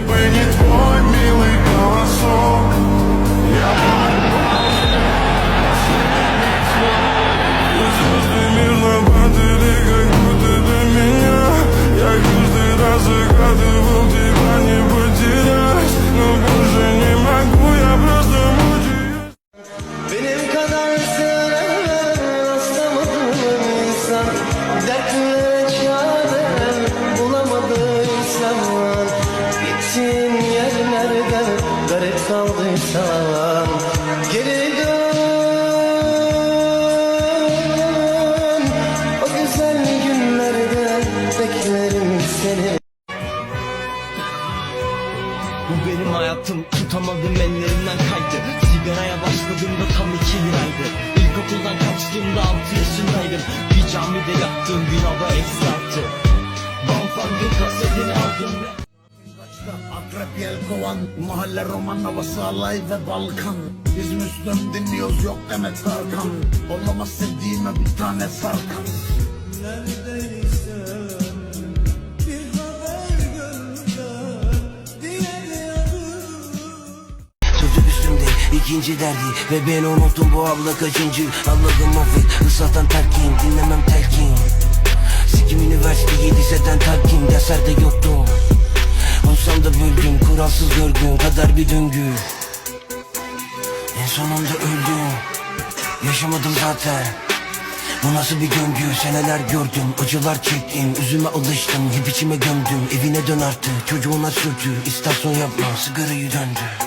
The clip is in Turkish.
Мені kaldıysan Geri dön. O güzel günlerde beklerim seni. Bu benim hayatım tutamadım ellerimden kaydı. Sigaraya başladığımda tam iki liraydı. İlkokuldan kaçtığımda altı yaşındaydım. Bir camide yattığım hava eksi altı Bonfang'ın kasetini aldım Akrep yelkovan Mahalle roman havası ve Balkan. Biz Müslüm dinliyoruz yok Demet Tarkan. Olamaz sevdiğime bir tane sarkan ikinci derdi Ve ben unuttum bu abla kaçıncı. Allah'ım affet ıslatan terkin Dinlemem telkin. Sikim üniversite yedi seten Olsam da böldüm kuralsız görgün Kadar bir döngü. En sonunda öldüm. Yaşamadım zaten. Bu nasıl bir döngü seneler gördüm. Acılar çektim. Üzüme alıştım. Hep içime gömdüm. Evine dön artık. Çocuğuna sürdü istasyon yapma. Sigarayı döndü